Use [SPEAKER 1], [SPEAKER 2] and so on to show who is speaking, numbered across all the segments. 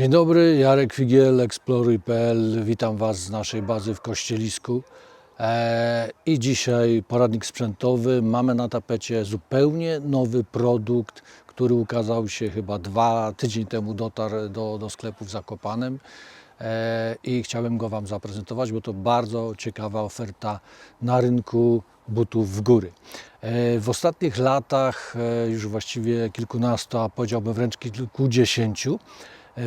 [SPEAKER 1] Dzień dobry, Jarek Figiel, Exploruj.pl. Witam Was z naszej bazy w Kościelisku. E, I dzisiaj poradnik sprzętowy. Mamy na tapecie zupełnie nowy produkt, który ukazał się chyba dwa tydzień temu, dotarł do, do sklepu w Zakopanem. E, I chciałem go Wam zaprezentować, bo to bardzo ciekawa oferta na rynku butów w góry. E, W ostatnich latach, już właściwie kilkunastu, a powiedziałbym wręcz kilkudziesięciu,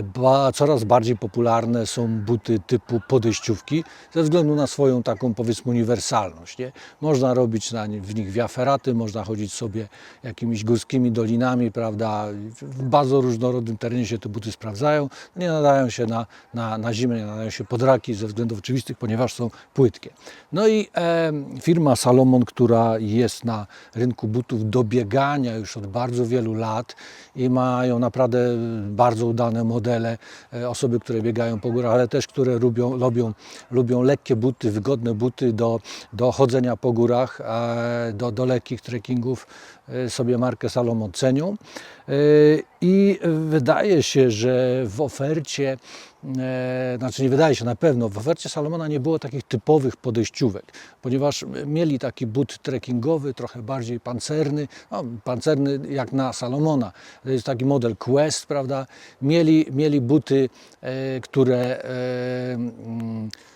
[SPEAKER 1] ba, coraz bardziej popularne są buty typu podejściówki ze względu na swoją taką powiedzmy uniwersalność. Nie? Można robić na, w nich wiaferaty, można chodzić sobie jakimiś górskimi dolinami, prawda? W bardzo różnorodnym terenie się te buty sprawdzają. Nie nadają się na, na, na zimę, nie nadają się pod raki ze względów oczywistych, ponieważ są płytkie. No i e, firma Salomon, która jest na rynku butów do biegania już od bardzo wielu lat i mają naprawdę bardzo udane modele, e, osoby, które biegają po górach, ale też które lubią, lubią, lubią lekkie buty, wygodne buty do, do chodzenia po górach, do, do lekkich trekkingów sobie markę Salomon cenią. E, I wydaje się, że w ofercie E, znaczy nie wydaje się na pewno, w ofercie Salomona nie było takich typowych podejściówek, ponieważ mieli taki but trekkingowy, trochę bardziej pancerny, no, pancerny jak na Salomona. To jest taki model Quest, prawda? Mieli, mieli buty, e, które e, mm, e,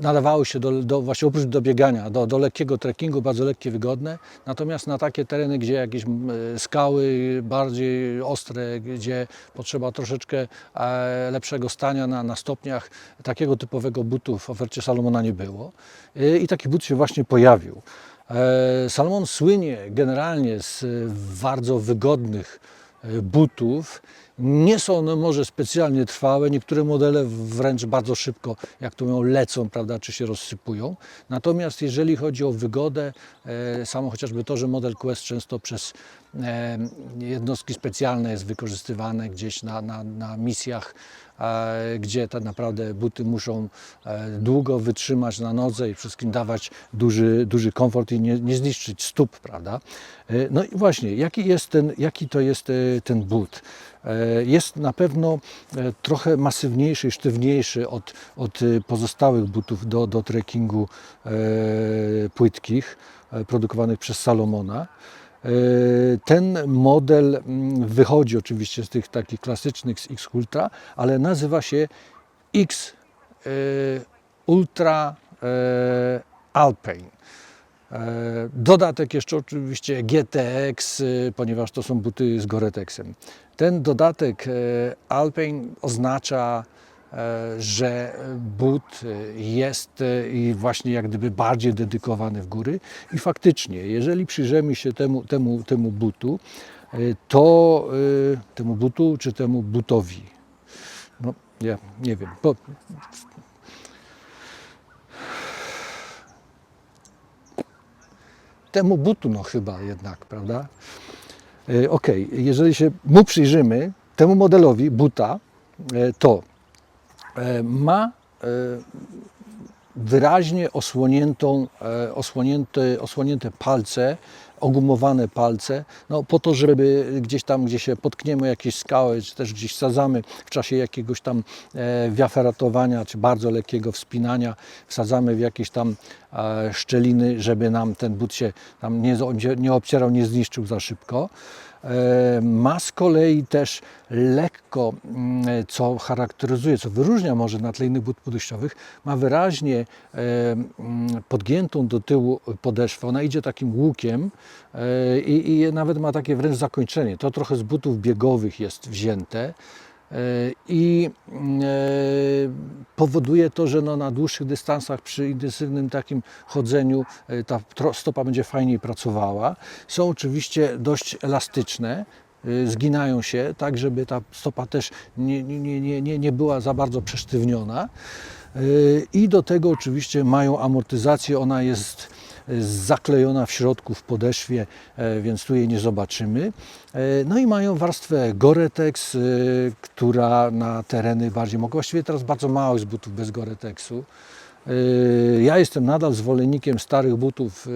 [SPEAKER 1] nadawały się do, do właśnie oprócz do biegania, do, do lekkiego trekkingu, bardzo lekkie, wygodne. Natomiast na takie tereny, gdzie jakieś m, skały bardziej ostre, gdzie potrzeba troszeczkę e, lepszego stania na, na stopniach, takiego typowego butu w ofercie Salomona nie było. E, I taki but się właśnie pojawił. E, Salomon słynie generalnie z e, bardzo wygodnych e, butów. Nie są one może specjalnie trwałe, niektóre modele wręcz bardzo szybko, jak to mówią, lecą, prawda, czy się rozsypują. Natomiast jeżeli chodzi o wygodę, e, samo chociażby to, że model Quest często przez e, jednostki specjalne jest wykorzystywane gdzieś na, na, na misjach, gdzie tak naprawdę buty muszą e, długo wytrzymać na nodze i wszystkim dawać duży, duży komfort i nie, nie zniszczyć stóp, prawda? E, No i właśnie, jaki, jest ten, jaki to jest e, ten but? Jest na pewno trochę masywniejszy sztywniejszy od, od pozostałych butów do, do trekkingu płytkich produkowanych przez Salomona. E, Ten model mm, wychodzi oczywiście z tych takich klasycznych z X Ultra, ale nazywa się X e, Ultra e, Alpine. Dodatek jeszcze oczywiście GTX, ponieważ to są buty z Goretexem. Ten dodatek Alpine oznacza, że but e, jest e, i właśnie jak gdyby bardziej dedykowany w góry. I faktycznie, jeżeli przyjrzymy się temu, temu, temu butu, e, to e, temu butu czy temu butowi, no ja nie wiem, bo temu butu, no chyba jednak, prawda? E, Ok, jeżeli się mu przyjrzymy, temu modelowi buta, e, to e, ma e, wyraźnie osłoniętą, e, osłonięte, osłonięte palce, ogumowane palce, no po to, żeby gdzieś tam, gdzie się potkniemy jakieś skały, czy też gdzieś sadzamy w czasie jakiegoś tam e, wiaferatowania, czy bardzo lekkiego wspinania, wsadzamy w jakieś tam e, szczeliny, żeby nam ten but się tam nie, nie obcierał, nie zniszczył za szybko. E, Ma z kolei też lekko, mm, co charakteryzuje, co wyróżnia może na tle innych but podejściowych, ma wyraźnie e, mm, podgiętą do tyłu podeszwę. Ona idzie takim łukiem i, i nawet ma takie wręcz zakończenie. To trochę z butów biegowych jest wzięte. E, I mm, e, powoduje to, że no na dłuższych dystansach przy intensywnym takim chodzeniu e, ta stopa będzie fajniej pracowała. Są oczywiście dość elastyczne, e, zginają się tak, żeby ta stopa też nie, nie, nie, nie, nie była za bardzo przesztywniona. E, I do tego oczywiście mają amortyzację, ona jest e, zaklejona w środku w podeszwie, e, więc tu jej nie zobaczymy. E, No i mają warstwę Gore-Tex, e, która na tereny bardziej mogła. Właściwie teraz bardzo mało jest butów bez Gore-Texu. E, Ja jestem nadal zwolennikiem starych butów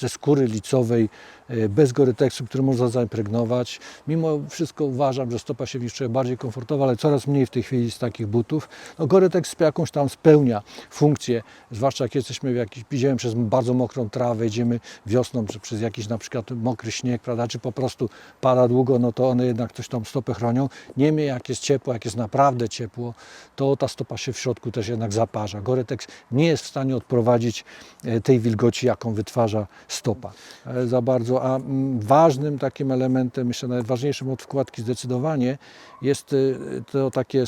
[SPEAKER 1] ze skóry licowej, e, bez goryteksu, który można zaimpregnować. Mimo wszystko uważam, że stopa się w nich czuje bardziej komfortowa, ale coraz mniej w tej chwili jest takich butów. No, goryteks jakąś tam spełnia funkcję, zwłaszcza jak jesteśmy w jakiś, idziemy przez bardzo mokrą trawę, idziemy wiosną, przez jakiś na przykład mokry śnieg, prawda, czy po prostu pada długo, no to one jednak coś tam stopę chronią. Niemniej jak jest ciepło, jak jest naprawdę ciepło, to ta stopa się w środku też jednak zaparza. Goretex nie jest w stanie odprowadzić e, tej wilgoci, jaką wytwarza stopa za bardzo. A mm, ważnym takim elementem, myślę najważniejszym od wkładki zdecydowanie jest e, to takie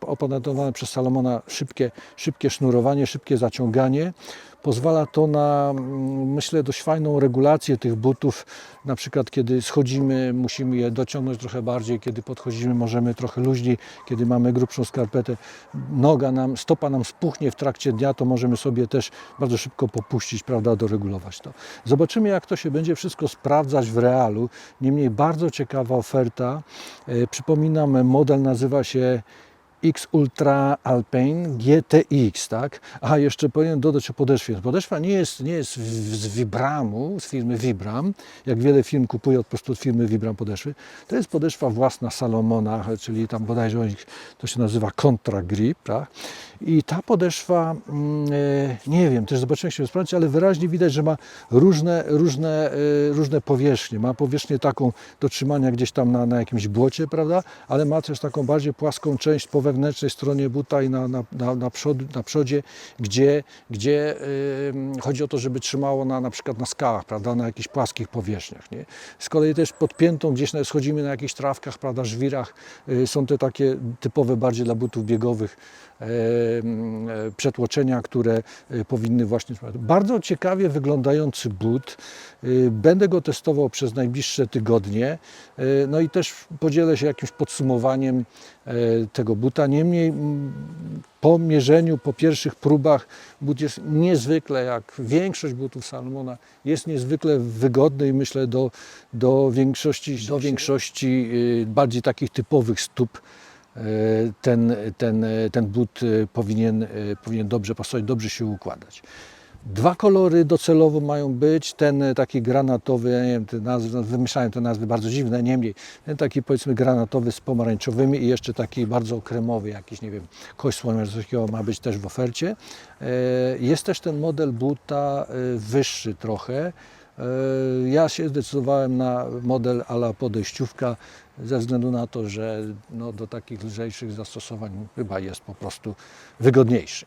[SPEAKER 1] opatentowane przez Salomona szybkie, szybkie sznurowanie, szybkie zaciąganie. Pozwala to na, mm, myślę, dość fajną regulację tych butów. Na przykład, kiedy schodzimy, musimy je dociągnąć trochę bardziej, kiedy podchodzimy, możemy trochę luźniej, kiedy mamy grubszą skarpetę, noga nam, stopa nam spuchnie w trakcie dnia, to możemy sobie też bardzo szybko popuścić, prawda, doregulować to. Zobaczymy, jak to się będzie wszystko sprawdzać w realu. Niemniej bardzo ciekawa oferta. E, Przypominam, model nazywa się X Ultra Alpine GTX, tak? A jeszcze powinien dodać o podeszwie. Podeszwa nie jest, nie jest z Vibramu, z firmy Vibram, jak wiele firm kupuje od prostu od firmy Vibram podeszwy. To jest podeszwa własna Salomona, czyli tam bodajże to się nazywa Contra Grip, tak? I ta podeszwa, mm, e, nie wiem, też zobaczymy, jak się sprawdzić, ale wyraźnie widać, że ma różne, różne, e, różne powierzchnie. Ma powierzchnię taką do trzymania gdzieś tam na, na jakimś błocie, prawda? Ale ma też taką bardziej płaską część po wewnętrznej stronie buta i na, na, na, na, przod, na przodzie, gdzie, gdzie ym, chodzi o to, żeby trzymało na, na przykład na skałach, prawda? Na jakichś płaskich powierzchniach, nie? Z kolei też podpiętą gdzieś na, schodzimy na jakichś trawkach, prawda? Żwirach. Y, są te takie typowe bardziej dla butów biegowych przetłoczenia, które e, powinny właśnie. Bardzo ciekawie wyglądający but. Y, Będę go testował przez najbliższe tygodnie. Y, No i też podzielę się jakimś podsumowaniem e, tego buta. Niemniej mm, po mierzeniu, po pierwszych próbach but jest niezwykle, jak większość butów Salomona, jest niezwykle wygodny i myślę do, do większości, do większości y, bardziej takich typowych stóp e, ten, ten, ten but e, powinien, powinien dobrze pasować, dobrze się układać. Dwa kolory docelowo mają być, ten e, taki granatowy, ja nie wiem, te nazwy, no, wymyślałem te nazwy bardzo dziwne, niemniej ten taki powiedzmy granatowy z pomarańczowymi i jeszcze taki bardzo kremowy, jakiś nie wiem, kość takiego ma być też w ofercie. E, Jest też ten model buta e, wyższy trochę, Ja się zdecydowałem na model ala podejściówka ze względu na to, że no, do takich lżejszych zastosowań chyba jest po prostu wygodniejszy.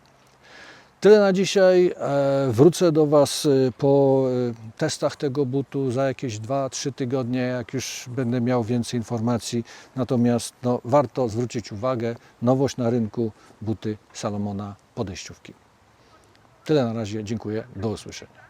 [SPEAKER 1] Tyle na dzisiaj. E, Wrócę do Was e, po e, testach tego butu za jakieś 2-3 tygodnie, jak już będę miał więcej informacji. Natomiast no, warto zwrócić uwagę, nowość na rynku buty Salomona podejściówki. Tyle na razie, dziękuję, do usłyszenia.